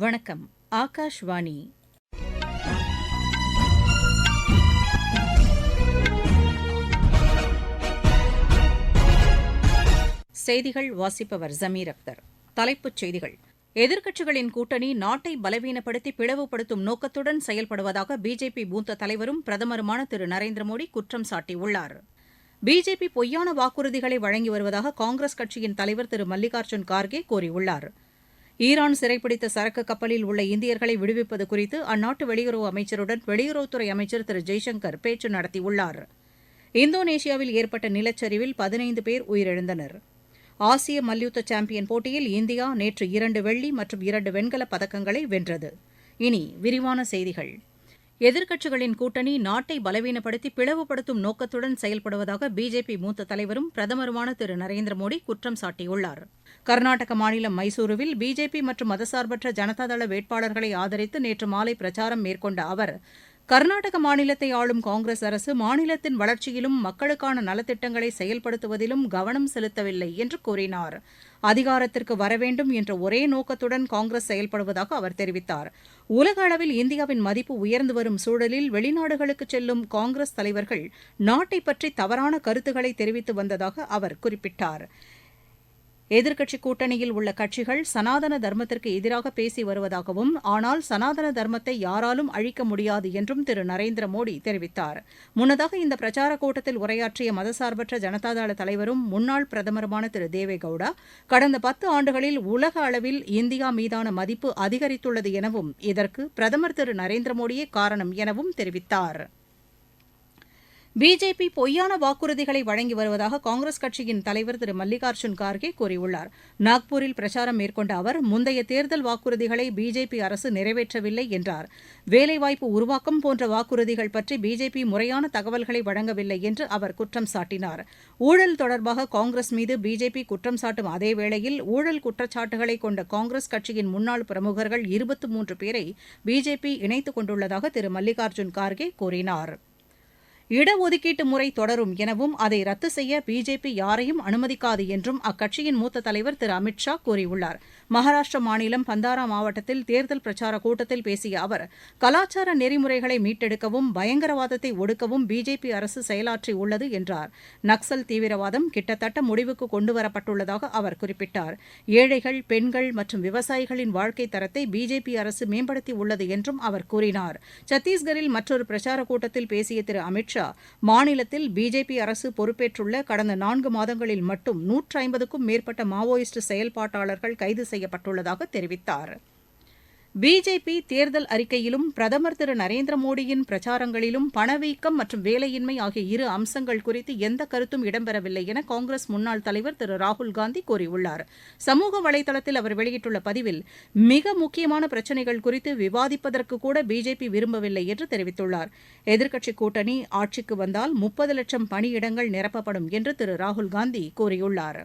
வணக்கம் ஆகாஷ்வாணி. செய்திகள் வாசிப்பவர் ஜமீர் அக்தர். தலைப்புச் செய்திகள். எதிர்க்கட்சிகளின் கூட்டணி நாட்டை பலவீனப்படுத்தி பிளவுபடுத்தும் நோக்கத்துடன் செயல்படுவதாக பிஜேபி மூத்த தலைவரும் பிரதமருமான திரு நரேந்திர மோடி குற்றம் சாட்டியுள்ளார். பிஜேபி பொய்யான வாக்குறுதிகளை வழங்கி வருவதாக காங்கிரஸ் கட்சியின் தலைவர் திரு மல்லிகார்ஜுன் கார்கே கூறியுள்ளாா் ஈரான் சிறைப்பிடித்த சரக்கு கப்பலில் உள்ள இந்தியர்களை விடுவிப்பது குறித்து அந்நாட்டு வெளியுறவு அமைச்சருடன் வெளியுறவுத்துறை அமைச்சர் திரு ஜெய்சங்கர் பேச்சு நடத்தியுள்ளார். இந்தோனேஷியாவில் ஏற்பட்ட நிலச்சரிவில் பதினைந்து பேர் உயிரிழந்தனர். ஆசிய மல்யுத்த சாம்பியன் போட்டியில் இந்தியா நேற்று இரண்டு வெள்ளி மற்றும் இரண்டு வெண்கலப் பதக்கங்களை வென்றது. இனி விரிவான செய்திகள். எதிர்க்கட்சிகளின் கூட்டணி நாட்டை பலவீனப்படுத்தி பிளவுபடுத்தும் நோக்கத்துடன் செயல்படுவதாக பிஜேபி மூத்த தலைவரும் பிரதமருமான திரு நரேந்திர மோடி குற்றம் சாட்டியுள்ளார். கர்நாடக மாநிலம் மைசூருவில் பிஜேபி மற்றும் மதசார்பற்ற ஜனதாதள வேட்பாளர்களை ஆதரித்து நேற்று மாலை பிரச்சாரம் மேற்கொண்ட அவர் கர்நாடக மாநிலத்தை ஆளும் காங்கிரஸ் அரசு மாநிலத்தின் வளர்ச்சியிலும் மக்களுக்கான நலத்திட்டங்களை செயல்படுத்துவதிலும் கவனம் செலுத்தவில்லை என்று கூறினார். அதிகாரத்திற்கு வரவேண்டும் என்ற ஒரே நோக்கத்துடன் காங்கிரஸ் செயல்படுவதாக அவர் தெரிவித்தார். உலக அளவில் இந்தியாவின் மதிப்பு உயர்ந்து வரும் சூழலில் வெளிநாடுகளுக்கு செல்லும் காங்கிரஸ் தலைவர்கள் நாட்டை பற்றி தவறான கருத்துக்களை தெரிவித்து வந்ததாக அவர் குறிப்பிட்டார். எதிர்க்கட்சி கூட்டணியில் உள்ள கட்சிகள் சனாதன தர்மத்திற்கு எதிராக பேசி வருவதாகவும் ஆனால் சனாதன தர்மத்தை யாராலும் அழிக்க முடியாது என்றும் திரு நரேந்திர மோடி தெரிவித்தார். முன்னதாக இந்த பிரச்சார கூட்டத்தில் உரையாற்றிய மதசார்பற்ற ஜனதாதள தலைவரும் முன்னாள் பிரதமருமான திரு தேவேகவுடா கடந்த பத்து ஆண்டுகளில் உலக அளவில் இந்தியா மீதான மதிப்பு அதிகரித்துள்ளது எனவும் இதற்கு பிரதமர் திரு நரேந்திர மோடியே காரணம் எனவும் தெரிவித்தார். பிஜேபி பொய்யான வாக்குறுதிகளை வழங்கி வருவதாக காங்கிரஸ் கட்சியின் தலைவர் திரு மல்லிகார்ஜுன் கார்கே கூறியுள்ளார். நாக்பூரில் பிரச்சாரம் மேற்கொண்ட அவர் முந்தைய தேர்தல் வாக்குறுதிகளை பிஜேபி அரசு நிறைவேற்றவில்லை என்றார். வேலைவாய்ப்பு உருவாக்கம் போன்ற வாக்குறுதிகள் பற்றி பிஜேபி முறையான தகவல்களை வழங்கவில்லை என்று அவர் குற்றம் சாட்டினார். ஊழல் தொடர்பாக காங்கிரஸ் மீது பிஜேபி குற்றம் சாட்டும் அதேவேளையில் ஊழல் குற்றச்சாட்டுகளை கொண்ட காங்கிரஸ் கட்சியின் முன்னாள் பிரமுகர்கள் இருபத்து மூன்று பேரை பிஜேபி இணைத்துக் கொண்டுள்ளதாக திரு மல்லிகார்ஜுன் கார்கே கூறினார். இடஒதுக்கீட்டு முறை தொடரும் எனவும் அதை ரத்து செய்ய பிஜேபி யாரையும் அனுமதிக்காது என்றும் அக்கட்சியின் மூத்த தலைவர் திரு அமித் ஷா கூறியுள்ளார். மகாராஷ்டிர மாநிலம் பந்தாரா மாவட்டத்தில் தேர்தல் பிரச்சார கூட்டத்தில் பேசிய அவர் கலாச்சார நெறிமுறைகளை மீட்டெடுக்கவும் பயங்கரவாதத்தை ஒடுக்கவும் பிஜேபி அரசு செயலாற்றியுள்ளது என்றார். நக்சல் தீவிரவாதம் கிட்டத்தட்ட முடிவுக்கு கொண்டுவரப்பட்டுள்ளதாக அவர் குறிப்பிட்டார். ஏழைகள் பெண்கள் மற்றும் விவசாயிகளின் வாழ்க்கை தரத்தை பிஜேபி அரசு மேம்படுத்தியுள்ளது என்றும் அவர் கூறினார். சத்தீஸ்கரில் மற்றொரு பிரச்சார கூட்டத்தில் பேசிய திரு அமித் ஷா மாநிலத்தில் பிஜேபி அரசு பொறுப்பேற்றுள்ள கடந்த நான்கு மாதங்களில் மட்டும் நூற்றி ஐம்பதுக்கும் மேற்பட்ட மாவோயிஸ்ட் செயல்பாட்டாளர்கள் கைது செய்யப்பட்டுள்ளதாக தெரிவித்தார். பிஜேபி தேர்தல் அறிக்கையிலும் பிரதமர் திரு நரேந்திர மோடியின் பிரச்சாரங்களிலும் பணவீக்கம் மற்றும் வேலையின்மை ஆகிய இரு அம்சங்கள் குறித்து எந்த கருத்தும் இடம்பெறவில்லை என காங்கிரஸ் முன்னாள் தலைவர் திரு ராகுல்காந்தி கூறியுள்ளார். சமூக வலைதளத்தில் அவர் வெளியிட்டுள்ள பதிவில் மிக முக்கியமான பிரச்சினைகள் குறித்து விவாதிப்பதற்கு கூட பிஜேபி விரும்பவில்லை என்று தெரிவித்துள்ளார். எதிர்க்கட்சி கூட்டணி ஆட்சிக்கு வந்தால் முப்பது லட்சம் பணியிடங்கள் நிரப்பப்படும் என்று திரு ராகுல்காந்தி கூறியுள்ளார்.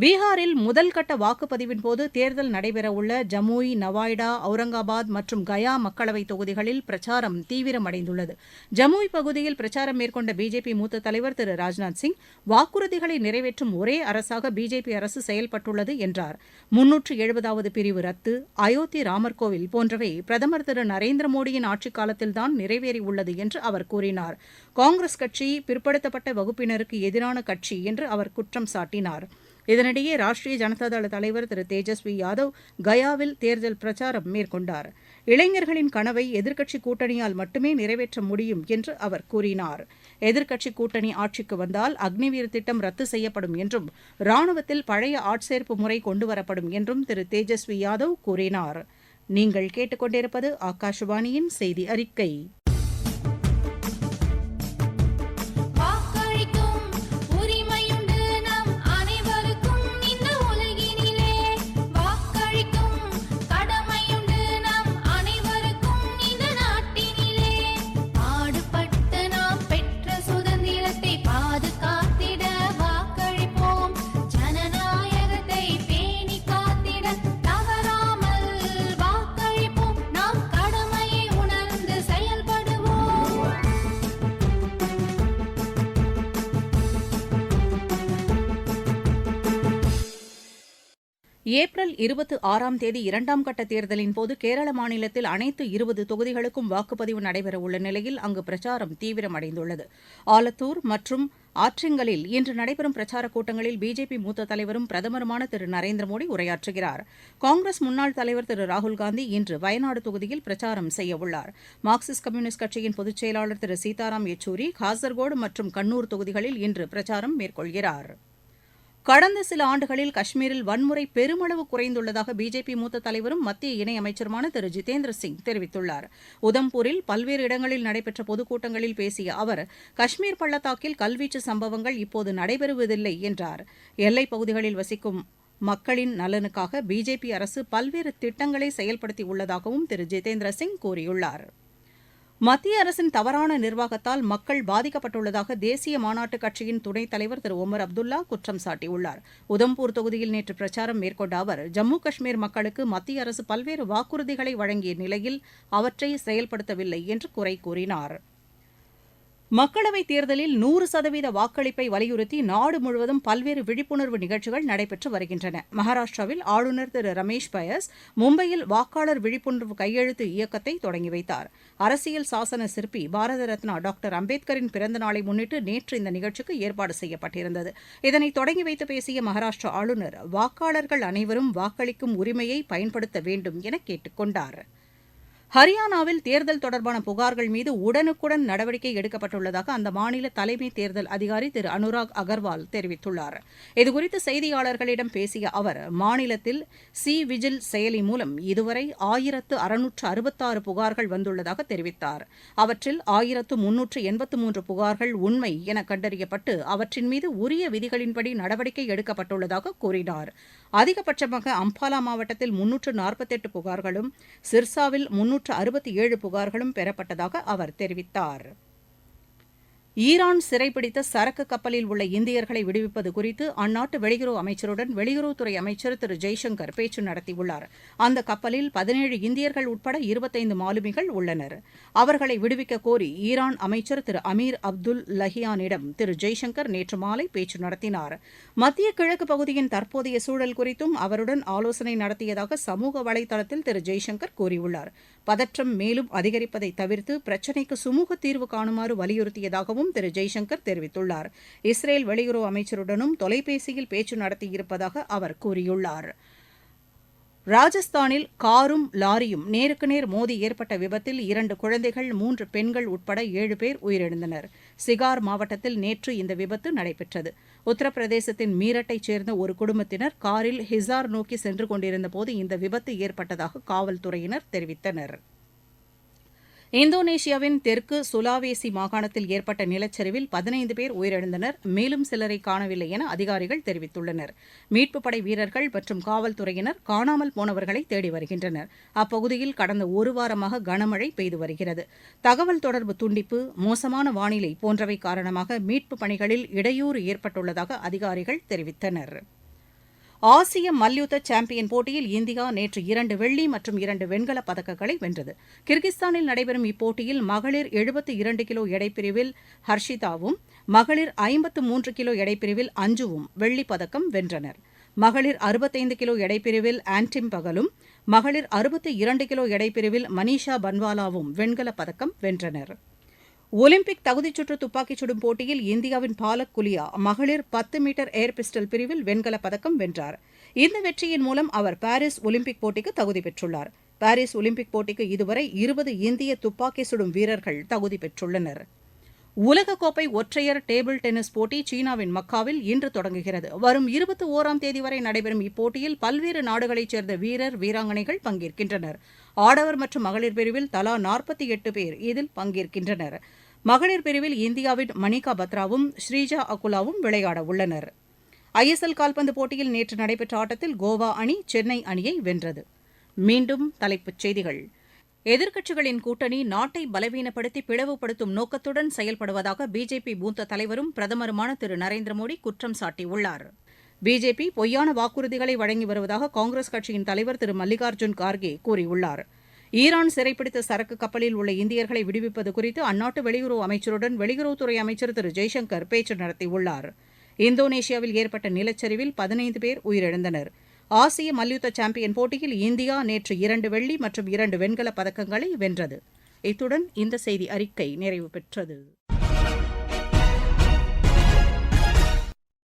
பீகாரில் முதல்கட்ட வாக்குப்பதிவின்போது தேர்தல் நடைபெறவுள்ள ஜமுய் நவாய்டா அவுரங்காபாத் மற்றும் கயா மக்களவைத் தொகுதிகளில் பிரச்சாரம் தீவிரமடைந்துள்ளது. ஜமுய் பகுதியில் பிரச்சாரம் மேற்கொண்ட பிஜேபி மூத்த தலைவர் திரு ராஜ்நாத் சிங் வாக்குறுதிகளை நிறைவேற்றும் ஒரே அரசாக பிஜேபி அரசு செயல்பட்டுள்ளது என்றார். முன்னூற்று எழுபதாவது பிரிவு ரத்து அயோத்தி ராமர் கோவில் போன்றவை பிரதமர் திரு நரேந்திர மோடியின் ஆட்சிக் காலத்தில்தான் நிறைவேறியுள்ளது என்று அவர் கூறினார். காங்கிரஸ் கட்சி பிற்படுத்தப்பட்ட வகுப்பினருக்கு எதிரான கட்சி என்று அவர் குற்றம் சாட்டினார். இதனிடையே ராஷ்டிரிய ஜனதாதள தலைவர் திரு தேஜஸ்வி யாதவ் கயாவில் தேர்தல் பிரச்சாரம் மேற்கொண்டார். இளைஞர்களின் கனவை எதிர்க்கட்சி கூட்டணியால் மட்டுமே நிறைவேற்ற முடியும் என்று அவர் கூறினார். எதிர்க்கட்சி கூட்டணி ஆட்சிக்கு வந்தால் அக்னிவீர் திட்டம் ரத்து செய்யப்படும் என்றும் ராணுவத்தில் பழைய ஆட்சேர்ப்பு முறை கொண்டுவரப்படும் என்றும் திரு தேஜஸ்வி யாதவ் கூறினார். நீங்கள் கேட்டுக்கொண்டிருப்பது ஆகாஷவாணியின் செய்தி அறிக்கை. ஏப்ரல் இருபத்து ஆறாம் தேதி இரண்டாம் கட்ட தேர்தலின் போது கேரள மாநிலத்தில் அனைத்து இருபது தொகுதிகளுக்கும் வாக்குப்பதிவு நடைபெறவுள்ள நிலையில் அங்கு பிரச்சாரம் தீவிரமடைந்துள்ளது. ஆலத்தூர் மற்றும் ஆற்றிங்கலில் இன்று நடைபெறும் பிரச்சாரக் கூட்டங்களில் பிஜேபி மூத்த தலைவரும் பிரதமருமான திரு நரேந்திர மோடி உரையாற்றுகிறார். காங்கிரஸ் முன்னாள் தலைவர் திரு ராகுல்காந்தி இன்று வயநாடு தொகுதியில் பிரச்சாரம் செய்யவுள்ளார். மார்க்சிஸ்ட் கம்யூனிஸ்ட் கட்சியின் பொதுச் செயலாளர் திரு சீதாராம் யெச்சூரி காசர்கோடு மற்றும் கண்ணூர் தொகுதிகளில் இன்று பிரச்சாரம் மேற்கொள்கிறார். கடந்த சில ஆண்டுகளில் காஷ்மீரில் வன்முறை பெருமளவு குறைந்துள்ளதாக பிஜேபி மூத்த தலைவரும் மத்திய இணையமைச்சருமான திரு. ஜிதேந்திர சிங் தெரிவித்துள்ளார். உதம்பூரில் பல்வேறு இடங்களில் நடைபெற்ற பொதுக்கூட்டங்களில் பேசிய அவர் காஷ்மீர் பள்ளத்தாக்கில் கல்வீச்சு சம்பவங்கள் இப்போது நடைபெறுவதில்லை என்றார். எல்லைப் பகுதிகளில் வசிக்கும் மக்களின் நலனுக்காக பிஜேபி அரசு பல்வேறு திட்டங்களை செயல்படுத்தியுள்ளதாகவும் திரு. ஜிதேந்திர சிங் கூறியுள்ளார். மத்திய அரசின் தவறான நிர்வாகத்தால் மக்கள் பாதிக்கப்பட்டுள்ளதாக தேசிய மாநாட்டுக் கட்சியின் துணைத் தலைவர் திரு ஒமர் அப்துல்லா குற்றம் சாட்டியுள்ளார். உதம்பூர் தொகுதியில் நேற்று பிரச்சாரம் மேற்கொண்ட அவர் ஜம்மு காஷ்மீர் மக்களுக்கு மத்திய அரசு பல்வேறு வாக்குறுதிகளை வழங்கிய நிலையில் அவற்றை செயல்படுத்தவில்லை என்று குறை கூறினார். மக்களவைத் தேர்தலில் நூறு சதவீத வாக்களிப்பை வலியுறுத்தி நாடு முழுவதும் பல்வேறு விழிப்புணர்வு நிகழ்ச்சிகள் நடைபெற்று வருகின்றன. மகாராஷ்டிராவில் ஆளுநர் திரு. ரமேஷ் பயஸ் மும்பையில் வாக்காளர் விழிப்புணர்வு கையெழுத்து இயக்கத்தை தொடங்கி வைத்தார். அரசியல் சாசன சிற்பி பாரத ரத்னா டாக்டர் அம்பேத்கரின் பிறந்த நாளை முன்னிட்டு நேற்று இந்த நிகழ்ச்சிக்கு ஏற்பாடு செய்யப்பட்டிருந்தது. இதனை தொடங்கி வைத்து பேசிய மகாராஷ்டிரா ஆளுநர் வாக்காளர்கள் அனைவரும் வாக்களிக்கும் உரிமையை பயன்படுத்த வேண்டும் என கேட்டுக் கொண்டாா் ஹரியானாவில் தேர்தல் தொடர்பான புகார்கள் மீது உடனுக்குடன் நடவடிக்கை எடுக்கப்பட்டுள்ளதாக அந்த மாநில தலைமை தேர்தல் அதிகாரி திரு அனுராக் அகர்வால் தெரிவித்துள்ளார். இதுகுறித்து செய்தியாளர்களிடம் பேசிய அவர் மாநிலத்தில் சி விஜில் செயலி மூலம் இதுவரை ஆயிரத்து அறுநூற்று அறுபத்தாறு புகார்கள் வந்துள்ளதாக தெரிவித்தார். அவற்றில் ஆயிரத்து முன்னூற்று எண்பத்து மூன்று புகார்கள் உண்மை என கண்டறியப்பட்டு அவற்றின் மீது உரிய விதிகளின்படி நடவடிக்கை எடுக்கப்பட்டுள்ளதாக கூறினார். அதிகபட்சமாக அம்பாலா மாவட்டத்தில் முன்னூற்று நாற்பத்தெட்டு புகார்களும் சிர்சாவில் முன்னூற்று அறுபத்தி ஏழு புகார்களும் பெறப்பட்டதாக அவர் தெரிவித்தார். ஈரான் சிறைப்பிடித்த சரக்கு கப்பலில் உள்ள இந்தியர்களை விடுவிப்பது குறித்து அந்நாட்டு வெளியுறவு அமைச்சருடன் வெளியுறவுத்துறை அமைச்சர் திரு ஜெய்சங்கர் பேச்சு நடத்தியுள்ளார். அந்த கப்பலில் பதினேழு இந்தியர்கள் உட்பட இருபத்தைந்து மாலுமிகள் உள்ளனர். அவர்களை விடுவிக்க கோரி ஈரான் அமைச்சர் திரு அமீர் அப்துல் லஹியானிடம் திரு ஜெய்சங்கர் நேற்று மாலை பேச்சு நடத்தினார். மத்திய கிழக்கு பகுதியின் தற்போதைய சூழல் குறித்தும் அவருடன் ஆலோசனை நடத்தியதாக சமூக வலைதளத்தில் திரு ஜெய்சங்கர் கூறியுள்ளார். பதற்றம் மேலும் அதிகரிப்பதை தவிர்த்து பிரச்சினைக்கு சுமூக தீர்வு காணுமாறு வலியுறுத்தியதாகவும் திரு ஜெய்சங்கர் தெரிவித்துள்ளார். இஸ்ரேல் வெளியுறவு அமைச்சருடனும் தொலைபேசியில் பேச்சு நடத்தியிருப்பதாக அவர் கூறியுள்ளார். ராஜஸ்தானில் காரும் லாரியும் நேருக்கு நேர் மோதி ஏற்பட்ட விபத்தில் இரண்டு குழந்தைகள் மூன்று பெண்கள் உட்பட ஏழு பேர் உயிரிழந்தனர். சிகார் மாவட்டத்தில் நேற்று இந்த விபத்து நடைபெற்றது. உத்தரப்பிரதேசத்தின் மீரட்டைச் சேர்ந்த ஒரு குடும்பத்தினர் காரில் ஹிசார் நோக்கி சென்று கொண்டிருந்தபோது இந்த விபத்து ஏற்பட்டதாக காவல்துறையினர் தெரிவித்தனர். இந்தோனேஷியாவின் தெற்கு சுலாவேசி மாகாணத்தில் ஏற்பட்ட நிலச்சரிவில் பதினைந்து பேர் உயிரிழந்தனர். மேலும் சிலரை காணவில்லை என அதிகாரிகள் தெரிவித்துள்ளனர். மீட்புப் படை வீரர்கள் மற்றும் காவல்துறையினர் காணாமல் போனவர்களை தேடி வருகின்றனர். அப்பகுதியில் கடந்த ஒரு வாரமாக கனமழை பெய்து வருகிறது. தகவல் தொடர்பு துண்டிப்பு மோசமான வானிலை போன்றவை காரணமாக மீட்புப் பணிகளில் இடையூறு ஏற்பட்டுள்ளதாக அதிகாரிகள் தெரிவித்தனர். ஆசிய மல்யுத்த சாம்பியன் போட்டியில் இந்தியா நேற்று இரண்டு வெள்ளி மற்றும் இரண்டு வெண்கலப் பதக்கங்களை வென்றது. கிர்கிஸ்தானில் நடைபெறும் இப்போட்டியில் மகளிர் எழுபத்து இரண்டு கிலோ எடைப்பிரிவில் ஹர்ஷிதாவும் மகளிர் ஐம்பத்து மூன்று கிலோ எடைப்பிரிவில் அஞ்சுவும் வெள்ளிப் பதக்கம் வென்றனர். மகளிர் அறுபத்தைந்து கிலோ எடைப்பிரிவில் ஆன்டிம் பகலும் மகளிர் அறுபத்து இரண்டு கிலோ எடைப்பிரிவில் மனிஷா பன்வாலாவும் வெண்கலப் பதக்கம் வென்றனர். ஒலிம்பிக் தகுதிச்சுற்று துப்பாக்கிச் சுடும் போட்டியில் இந்தியாவின் பாலக் குலியா மகளிர் பத்து மீட்டர் ஏர் பிஸ்டல் பிரிவில் வெண்கலப் பதக்கம் வென்றார். இந்த வெற்றியின் மூலம் அவர் பாரிஸ் ஒலிம்பிக் போட்டிக்கு தகுதி பெற்றுள்ளார். பாரிஸ் ஒலிம்பிக் போட்டிக்கு இதுவரை இருபது இந்திய துப்பாக்கி சுடும் வீரர்கள் தகுதி பெற்றுள்ளனர். உலகக்கோப்பை ஒற்றையர் டேபிள் டென்னிஸ் போட்டி சீனாவின் மக்காவில் இன்று தொடங்குகிறது. வரும் இருபத்தி ஓராம் தேதி வரை நடைபெறும் இப்போட்டியில் பல்வேறு நாடுகளைச் சேர்ந்த வீரர் வீராங்கனைகள் பங்கேற்கின்றனர். ஆடவர் மற்றும் மகளிர் பிரிவில் தலா நாற்பத்தி எட்டு பேர் இதில் பங்கேற்கின்றனர். மகளிர் பிரிவில் இந்தியாவின் மணிகா பத்ராவும் ஸ்ரீஜா அகுலாவும் விளையாட உள்ளனர். ஐஎஸ்எல் கால்பந்து போட்டியில் நேற்று நடைபெற்ற ஆட்டத்தில் கோவா அணி சென்னை அணியை வென்றது. மீண்டும் தலைப்புச் செய்திகள். எதிர்க்கட்சிகளின் கூட்டணி நாட்டை பலவீனப்படுத்தி பிளவுபடுத்தும் நோக்கத்துடன் செயல்படுவதாக பிஜேபி மூத்த தலைவரும் பிரதமருமான திரு நரேந்திர மோடி குற்றம் சாட்டியுள்ளார். பிஜேபி பொய்யான வாக்குறுதிகளை வழங்கி வருவதாக காங்கிரஸ் கட்சியின் தலைவர் திரு மல்லிகார்ஜுன் கார்கே கூறியுள்ளார். ஈரான் சிறைப்பிடித்த சரக்கு கப்பலில் உள்ள இந்தியர்களை விடுவிப்பது குறித்து அந்நாட்டு வெளியுறவு அமைச்சருடன் வெளியுறவுத்துறை அமைச்சர் திரு ஜெய்சங்கர் பேச்சு நடத்தியுள்ளார். இந்தோனேஷியாவில் ஏற்பட்ட நிலச்சரிவில் பதினைந்து பேர் உயிரிழந்தனர். ஆசிய மல்யுத்த சாம்பியன் போட்டியில் இந்தியா நேற்று இரண்டு வெள்ளி மற்றும் இரண்டு வெண்கலப் பதக்கங்களை வென்றது. இத்துடன் இந்த செய்தி அறிக்கை நிறைவு பெற்றது.